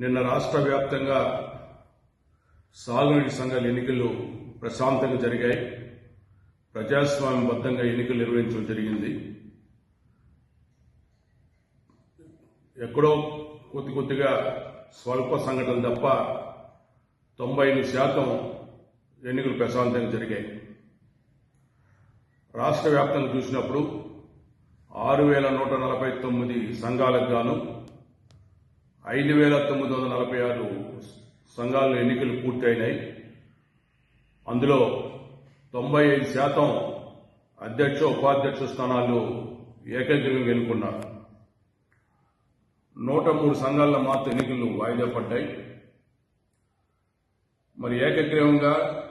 నిన్న రాష్ట్ర వ్యాప్తంగా సాగునీటి సంఘాల ఎన్నికలు ప్రశాంతంగా జరిగాయి. ప్రజాస్వామ్యబద్ధంగా ఎన్నికలు నిర్వహించడం జరిగింది. ఎక్కడో కొద్ది కొద్దిగా స్వల్ప సంఘటనలు తప్ప తొంభై ఎనిమిది శాతం ఎన్నికలు ప్రశాంతంగా జరిగాయి. రాష్ట్ర వ్యాప్తంగా చూసినప్పుడు ఆరు వేల నూట నలభై తొమ్మిది సంఘాలకు గాను ఐదు వేల తొమ్మిది వందల నలభై ఆరు సంఘాల ఎన్నికలు పూర్తయినాయి. అందులో తొంభై ఐదు శాతం అధ్యక్ష ఉపాధ్యక్ష స్థానాలు ఏకగ్రీవం ఎన్నుకున్నారు. నూట మూడు సంఘాల్లో మాత్రం ఎన్నికలు వాయిదా పడ్డాయి. మరి ఏకగ్రీవంగా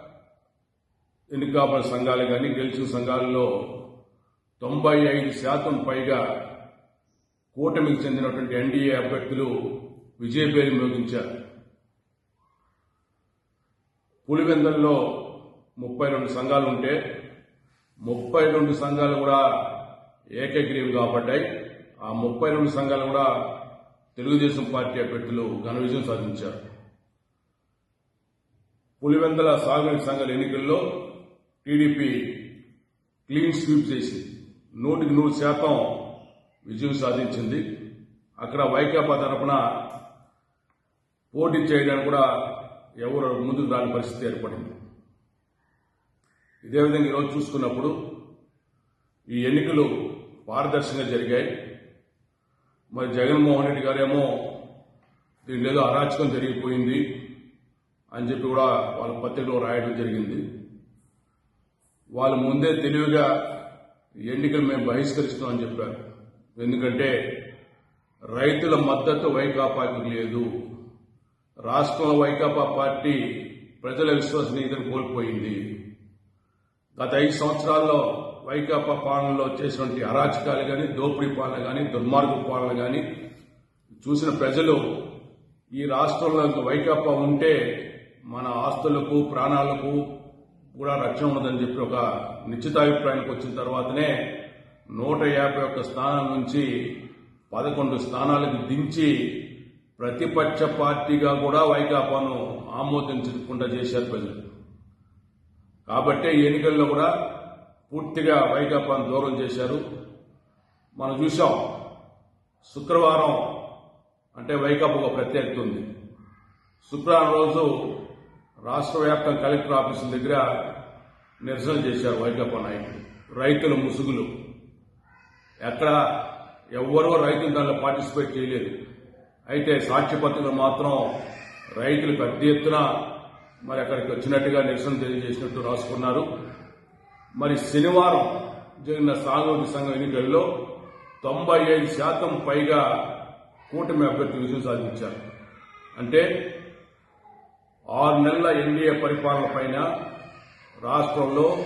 ఎన్నికబడిన సంఘాలు కానీ గెలిచిన సంఘాలలో తొంభై ఐదు శాతం పైగా కూటమికి చెందినటువంటి ఎన్డీఏ అభ్యర్థులు విజయపేరి మోగించారు పులివెందల్లో ముప్పై రెండు సంఘాలు ఉంటే ముప్పై రెండు సంఘాలు కూడా ఏకగ్రీవం కాబడ్డాయి. ఆ ముప్పై రెండు సంఘాలు కూడా తెలుగుదేశం పార్టీ అభ్యర్థులు ఘన విజయం సాధించారు. పులివెందల సాగునీటి సంఘాల ఎన్నికల్లో టీడీపీ క్లీన్ స్వీప్ చేసి నూటికి నూరు శాతం విజయం సాధించింది. అక్కడ వైకాపా తరపున పోటీ చేయడానికి కూడా ఎవరు ముందుకు రాని పరిస్థితి ఏర్పడింది. ఇదే విధంగా ఈరోజు చూసుకున్నప్పుడు ఈ ఎన్నికలు పారదర్శకంగా జరిగాయి. మరి జగన్మోహన్ రెడ్డి గారేమో దీని ఏదో అరాచకం జరిగిపోయింది అని చెప్పి కూడా వాళ్ళ పత్రికలో రాయడం జరిగింది. వాళ్ళు ముందే తెలివిగా ఎన్నికలు మేము బహిష్కరిస్తున్నామని చెప్పారు. ఎందుకంటే రైతుల మద్దతు వైకాపాకి లేదు. రాష్ట్రంలో వైకాపా పార్టీ ప్రజల విశ్వసనీయతను కోల్పోయింది. గత ఐదు సంవత్సరాల్లో వైకాపా పాలనలో చేసినటువంటి అరాచకాలు కానీ దోపిడీ పాలన కానీ దుర్మార్గ పాలన కానీ చూసిన ప్రజలు ఈ రాష్ట్రంలో వైకాపా ఉంటే మన ఆస్తులకు ప్రాణాలకు కూడా రక్షణ ఉండదని చెప్పి ఒక నిశ్చితాభిప్రాయానికి వచ్చిన తర్వాతనే నూట యాభై ఒక్క స్థానం నుంచి పదకొండు స్థానాలకు దించి ప్రతిపక్ష పార్టీగా కూడా వైకాపాను ఆమోదించకుండా చేశారు ప్రజలు. కాబట్టి ఎన్నికల్లో కూడా పూర్తిగా వైకాపాను దూరం చేశారు. మనం చూసాం శుక్రవారం అంటే వైకాపా ఒక ప్రత్యేకత ఉంది. శుక్రవారం రోజు రాష్ట్ర వ్యాప్తం కలెక్టర్ ఆఫీసుల దగ్గర నిరసన చేశారు వైకాపా నాయకులు రైతుల ముసుగులు. ఎక్కడ ఎవరో రైతులు దానిలో పార్టిసిపేట్ చేయలేదు. అయితే సాక్ష్యపత్రికలు మాత్రం రైతులు పెద్ద ఎత్తున మరి అక్కడికి వచ్చినట్టుగా నిరసన తెలియజేసినట్టు రాసుకున్నారు. మరి శనివారం జరిగిన సాగునీటి సంఘం ఎన్నికల్లో తొంభై ఐదు శాతం పైగా కూటమి అభ్యర్థి విజయం సాధించారు. అంటే ఆరు నెలల ఎన్డీఏ పరిపాలన పైన రాష్ట్రంలో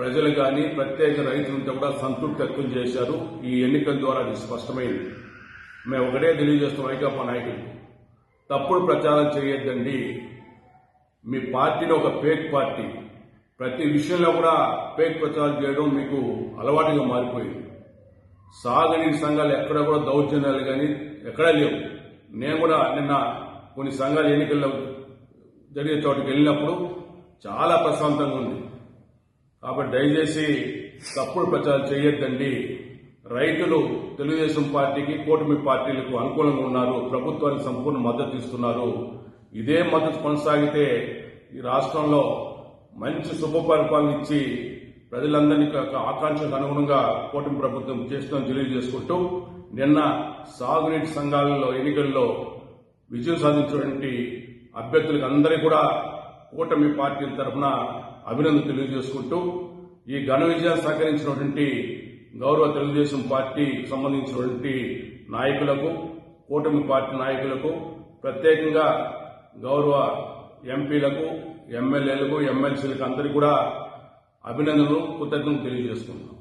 ప్రజలు కానీ ప్రత్యేక రైతులంతా కూడా సంతృప్తి వ్యక్తం చేశారు. ఈ ఎన్నికల ద్వారా అది స్పష్టమైంది. మేము ఒకటే తెలియజేస్తాం వైకాపా నాయకులు. తప్పుడు ప్రచారం చేయొద్దండి. మీ పార్టీలో ఒక ఫేక్ పార్టీ. ప్రతి విషయంలో కూడా ఫేక్ ప్రచారం చేయడం మీకు అలవాటుగా మారిపోయింది. సాగునీటి సంఘాలు ఎక్కడ కూడా దౌర్జన్యాలు కానీ ఎక్కడా లేవు. నేను కూడా నిన్న కొన్ని సంఘాల ఎన్నికల్లో జరిగే చోటుకి వెళ్ళినప్పుడు చాలా ప్రశాంతంగా ఉంది. కాబట్టి దయచేసి తప్పుడు ప్రచారం చేయొద్దండి. రైతులు తెలుగుదేశం పార్టీకి కూటమి పార్టీలకు అనుకూలంగా ఉన్నారు. ప్రభుత్వానికి సంపూర్ణ మద్దతు ఇస్తున్నారు. ఇదే మద్దతు కొనసాగితే ఈ రాష్ట్రంలో మంచి శుభ పరిపాలన ఇచ్చి ప్రజలందరినీ యొక్క ఆకాంక్షలకు అనుగుణంగా కూటమి ప్రభుత్వం చేస్తుందని తెలియజేసుకుంటూ నిన్న సాగునీటి సంఘాలలో ఎన్నికల్లో విజయం సాధించినటువంటి అభ్యర్థులకు అందరికీ కూడా కూటమి పార్టీల తరఫున అభినందన తెలియజేసుకుంటూ ఈ ఘన విజయాన్ని సహకరించినటువంటి గౌరవ తెలుగుదేశం పార్టీ సంబంధించినటువంటి నాయకులకు కూటమి పార్టీ నాయకులకు ప్రత్యేకంగా గౌరవ ఎంపీలకు ఎమ్మెల్యేలకు ఎమ్మెల్సీలకు అందరికీ కూడా అభినందనలు కృతజ్ఞతలు తెలియజేసుకుంటున్నాం.